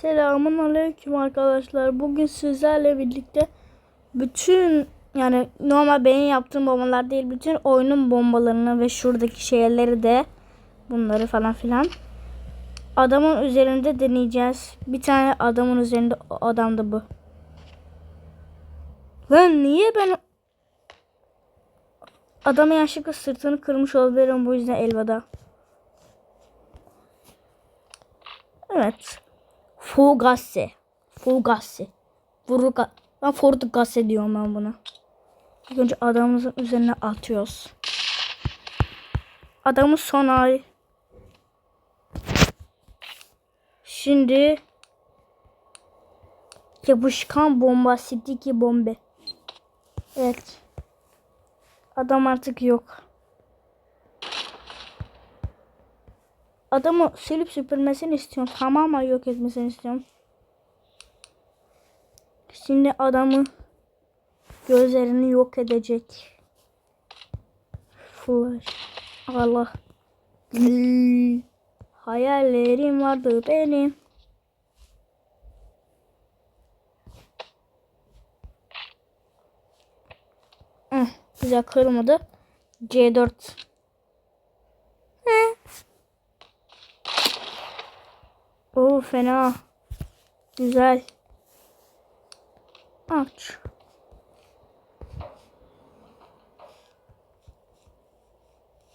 Selamun aleyküm arkadaşlar. Bugün sizlerle birlikte bütün yani normal benim yaptığım bombalar değil bütün oyunun bombalarını ve şuradaki şeyleri de bunları falan filan adamın üzerinde deneyeceğiz. Bir tane adamın üzerinde o adam da bu. Lan niye ben adamın yanlışlıkla sırtını kırmış olabilirim bu yüzden elveda. Evet. Fugasse. Fugasse. Fuga ben Forgasse diyorum ben buna. İlk önce adamımızın üzerine atıyoruz. Adamın son hali. Şimdi yapışkan bomba Sticky bombe. Evet. Adam artık yok. Adamı silip süpürmesini istiyorum. Tamamen yok etmesini istiyorum. Şimdi adamı gözlerini yok edecek. Flash. Allah. Hayallerim vardı benim. Güzel kırmadı. C4. Oo fena. Güzel. Aç.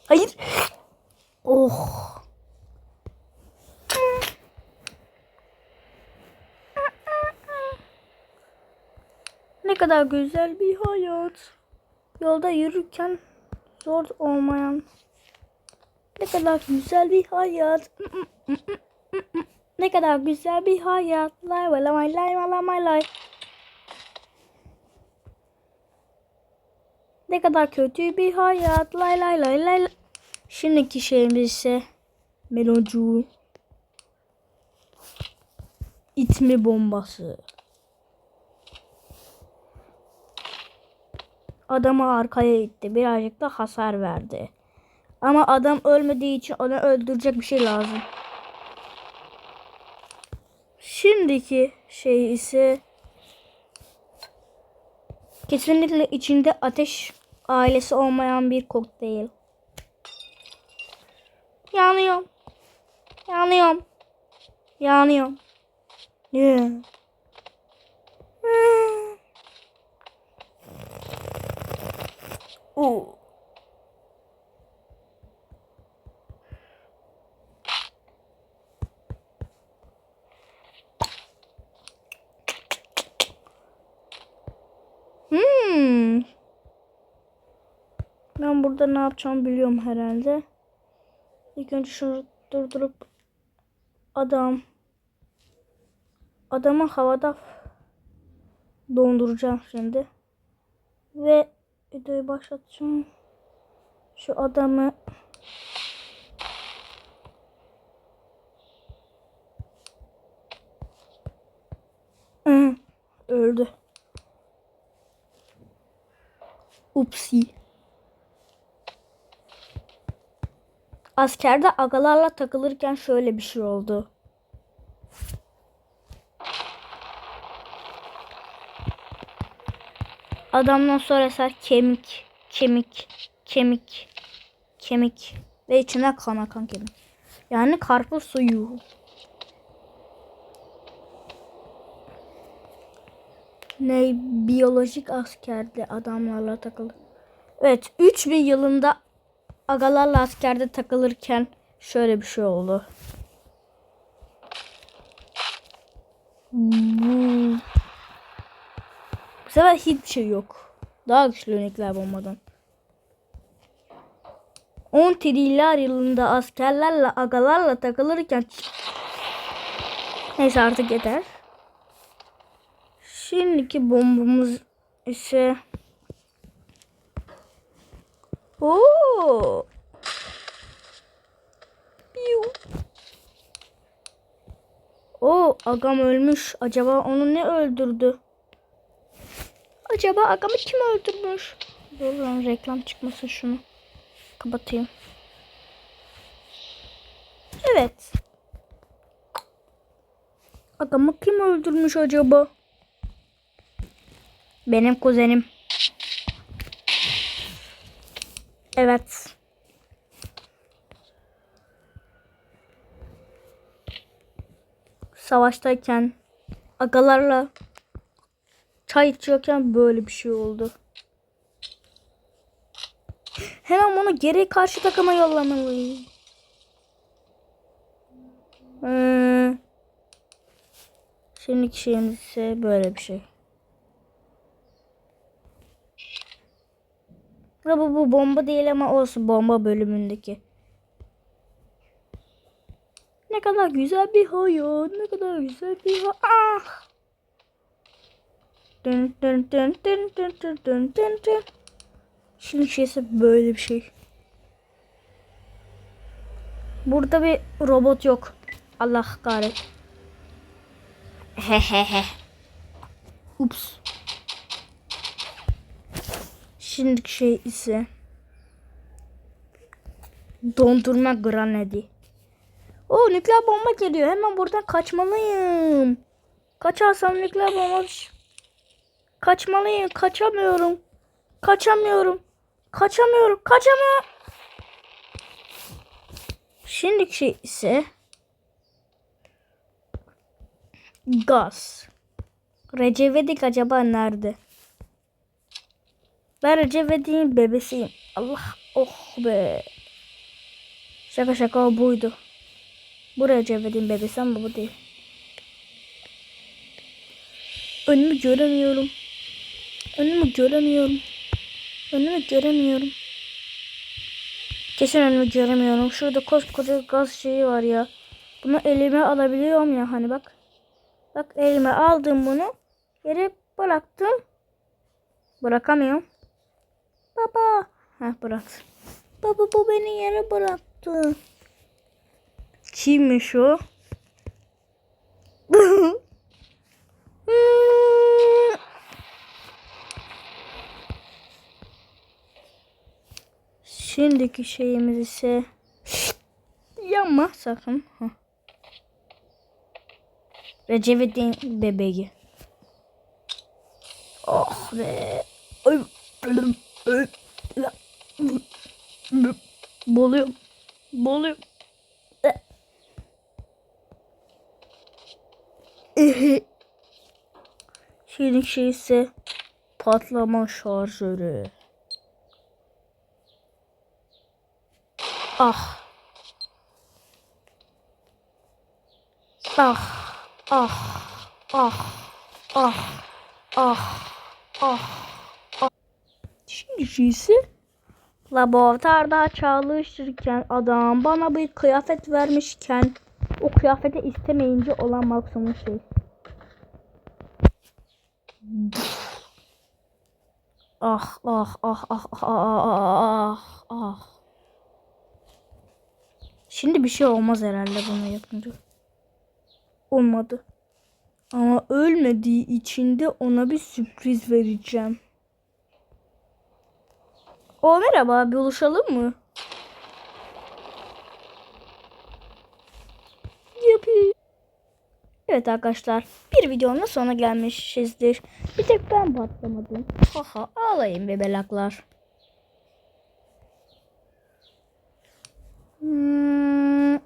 Hayır. Oh. Ne kadar güzel bir hayat. Yolda yürürken zor olmayan. Ne kadar güzel bir hayat. Ne kadar güzel bir hayat. Lay lay lay lay lay. Ne kadar kötü bir hayat. Lay lay lay lay. Şimdiki şeyimiz ise meloncu. İtme bombası. Adamı arkaya itti. Birazcık da hasar verdi. Ama adam ölmediği için onu öldürecek bir şey lazım. Şimdiki şey ise kesinlikle içinde ateş ailesi olmayan bir kokteyl. Yanıyorum. Yanıyorum. Yanıyorum. Yeah. Oo. Ben burada ne yapacağımı biliyorum herhalde. İlk önce şunu durdurup adam adamı havada donduracağım şimdi. Ve videoyu başlatacağım. Şu adamı öldü. Upsi. Askerde agalarla takılırken şöyle bir şey oldu. Adamdan sonra ise kemik, kemik, kemik, kemik ve içine kan akan kemik. Yani karpuz suyu. Ne biyolojik askerde adamlarla takıldı. Evet 3000 yılında agalarla askerde takılırken şöyle bir şey oldu. Bu sefer hiçbir şey yok. Daha güçlü nükleer bombadan. 10 trilyar yılında askerlerle agalarla takılırken Neyse artık yeter. Şimdiki bombamız ise Oo. Piu. Oo, agam ölmüş. Acaba onu ne öldürdü? Acaba agamı kim öldürmüş? Dur lan reklam çıkmasın şunu. Kapatayım. Evet. Adamı kim öldürmüş acaba? Benim kuzenim. Evet. Savaştayken agalarla çay içiyorken böyle bir şey oldu. Hemen bunu geri karşı takıma yollamalıyım. Ee, şimdiki şeyimiz ise böyle bir şey. Ha, bu, bomba değil ama olsun bomba bölümündeki. Ne kadar güzel bir hayat, ne kadar güzel bir. Ah! Dın dın dın dın dın dın dın dın dın. Şimdi şeyse böyle bir şey. Burada bir robot yok. Allah kahret. Hehehe. Ups. Şimdiki şey ise dondurma granadi. O nükleer bomba geliyor. Hemen buradan kaçmalıyım. Kaçarsam nükleer bomba Kaçmalıyım. Kaçamıyorum. Kaçamıyorum. Kaçamıyorum. Kaçamıyorum. Şimdiki şey ise gaz. Recep İvedik acaba nerede? Ben Recep İvedik'in bebesiyim. Allah oh be. Şaka şaka o buydu. Bu Recep İvedik'in bebesi ama bu değil. Önümü göremiyorum. Önümü göremiyorum. Önümü göremiyorum. Kesin önümü göremiyorum. Şurada koskoca gaz şeyi var ya. Bunu elime alabiliyorum ya hani bak. Bak elime aldım bunu. Yere bıraktım. Bırakamıyorum. Baba. Ha bıraktı. Baba bu beni yere bıraktı. Kimmiş o? Şimdiki şeyimiz ise yanma sakın. Heh. Recep İvedik'in bebeği. Oh be. Ay. Boğuluyorum. Boğuluyorum. E- Şeyin şey ise patlama şarjörü. Ah. Ah. Ah. Ah. Ah. Ah. Ah. Şeysi laboratuvarda çalışırken adam bana bir kıyafet vermişken o kıyafeti istemeyince olan maksimum şey. Ah ah ah ah ah ah ah ah. Şimdi bir şey olmaz herhalde bunu yapınca. Olmadı. Ama ölmediği için de ona bir sürpriz vereceğim. O merhaba buluşalım mı? Yapayım. Evet arkadaşlar bir videonun sonuna gelmişizdir. Bir tek ben patlamadım. Haha ağlayın bebelaklar. Mm-mm.